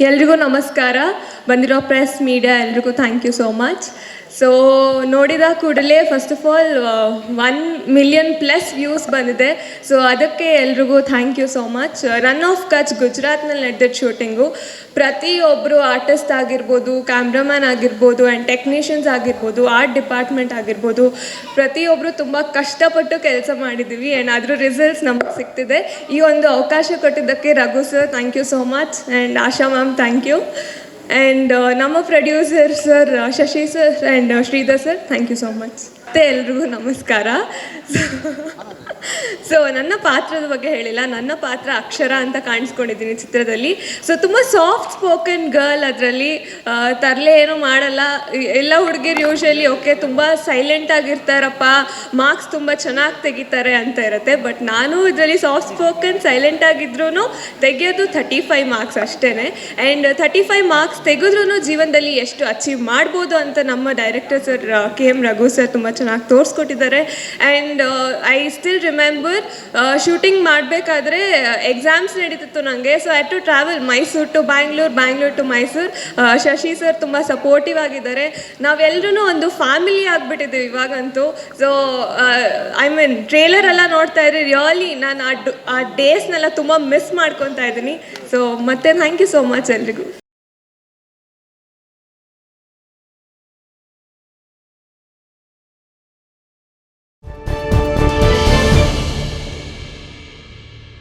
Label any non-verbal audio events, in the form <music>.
ಎಲ್ರಿಗೂ ನಮಸ್ಕಾರ. ಬಂದಿರೋ ಪ್ರೆಸ್ ಮೀಡಿಯಾ ಎಲ್ರಿಗೂ thank you so much so ನೋಡಿದ ಕೂಡಲೇ first of all one million plus views ಬಂದಿದೆ. ಸೊ ಅದಕ್ಕೆ ಎಲ್ರಿಗೂ thank you so much Rann of Kutch ಗುಜರಾತ್ನಲ್ಲಿ ನಡೆದಿದ್ದ ಶೂಟಿಂಗು ಪ್ರತಿಯೊಬ್ಬರು ಆರ್ಟಿಸ್ಟ್ ಆಗಿರ್ಬೋದು ಕ್ಯಾಮ್ರಾಮ್ಯಾನ್ ಆಗಿರ್ಬೋದು ಆ್ಯಂಡ್ ಟೆಕ್ನಿಷಿಯನ್ಸ್ ಆಗಿರ್ಬೋದು ಆರ್ಟ್ ಡಿಪಾರ್ಟ್ಮೆಂಟ್ ಆಗಿರ್ಬೋದು ಪ್ರತಿಯೊಬ್ಬರು ತುಂಬ ಕಷ್ಟಪಟ್ಟು ಕೆಲಸ ಮಾಡಿದ್ದೀವಿ ಆ್ಯಂಡ್ ಅದ್ರ ರಿಸಲ್ಟ್ಸ್ ನಮಗೆ ಸಿಗ್ತಿದೆ. ಈ ಒಂದು ಅವಕಾಶ ಕೊಟ್ಟಿದ್ದಕ್ಕೆ Raghu sir thank you so much and Asha ma'am thank you and ನಮ್ಮ producer sir Shashi sir and Shridhar sir thank you so much ಮತ್ತೆ ಎಲ್ರಿಗೂ ನಮಸ್ಕಾರ. <laughs> ಸೊ ನನ್ನ ಪಾತ್ರದ ಬಗ್ಗೆ ಹೇಳಿಲ್ಲ. ನನ್ನ ಪಾತ್ರ ಅಕ್ಷರ ಅಂತ ಕಾಣಿಸ್ಕೊಂಡಿದ್ದೀನಿ ಚಿತ್ರದಲ್ಲಿ. ಸೊ ತುಂಬ ಸಾಫ್ಟ್ ಸ್ಪೋಕನ್ ಗರ್ಲ್ ಅದರಲ್ಲಿ ತರಲೆ ಏನೂ ಮಾಡಲ್ಲ. ಎಲ್ಲ ಹುಡುಗಿರು ಯೂಶಲಿ ಓಕೆ ತುಂಬ ಸೈಲೆಂಟ್ ಆಗಿರ್ತಾರಪ್ಪ. ಮಾರ್ಕ್ಸ್ ತುಂಬ ಚೆನ್ನಾಗಿ ತೆಗಿತಾರೆ ಅಂತ ಇರುತ್ತೆ. ಬಟ್ ನಾನು ಇದರಲ್ಲಿ ಸಾಫ್ಟ್ ಸ್ಪೋಕನ್ ಸೈಲೆಂಟ್ ಆಗಿದ್ರೂ ತೆಗೆಯೋದು ಥರ್ಟಿ ಫೈವ್ ಮಾರ್ಕ್ಸ್ ಅಷ್ಟೇ ಆ್ಯಂಡ್ ಥರ್ಟಿ ಫೈವ್ ಮಾರ್ಕ್ಸ್ ತೆಗೆದ್ರೂ ಜೀವನದಲ್ಲಿ ಎಷ್ಟು ಅಚೀವ್ ಮಾಡ್ಬೋದು ಅಂತ ನಮ್ಮ director sir K M Raghu sir ತುಂಬ ಚೆನ್ನಾಗಿ ತೋರಿಸ್ಕೊಟ್ಟಿದ್ದಾರೆ. And I still remember shooting ಮಾಡಬೇಕಾದ್ರೆ ಎಕ್ಸಾಮ್ಸ್ ನಡೀತಿತ್ತು ನನಗೆ so I to travel Mysuru to Bangalore Bangalore to Mysuru Shashi sir ತುಂಬ ಸಪೋರ್ಟಿವ್ ಆಗಿದ್ದಾರೆ. ನಾವೆಲ್ಲರೂ ಒಂದು ಫ್ಯಾಮಿಲಿ ಆಗಿಬಿಟ್ಟಿದ್ದೀವಿ ಇವಾಗಂತೂ. ಸೊ ಐ ಮೀನ್ ಟ್ರೇಲರ್ ಎಲ್ಲ ನೋಡ್ತಾ ಇದ್ರೆ ರಿಯಲಿ ನಾನು ಆ ಡೇಸ್ನೆಲ್ಲ ತುಂಬ ಮಿಸ್ ಮಾಡ್ಕೊತಾ ಇದ್ದೀನಿ. ಸೊ ಮತ್ತೆ ಥ್ಯಾಂಕ್ ಯು ಸೋ ಮಚ್ ಎಲ್ರಿಗೂ.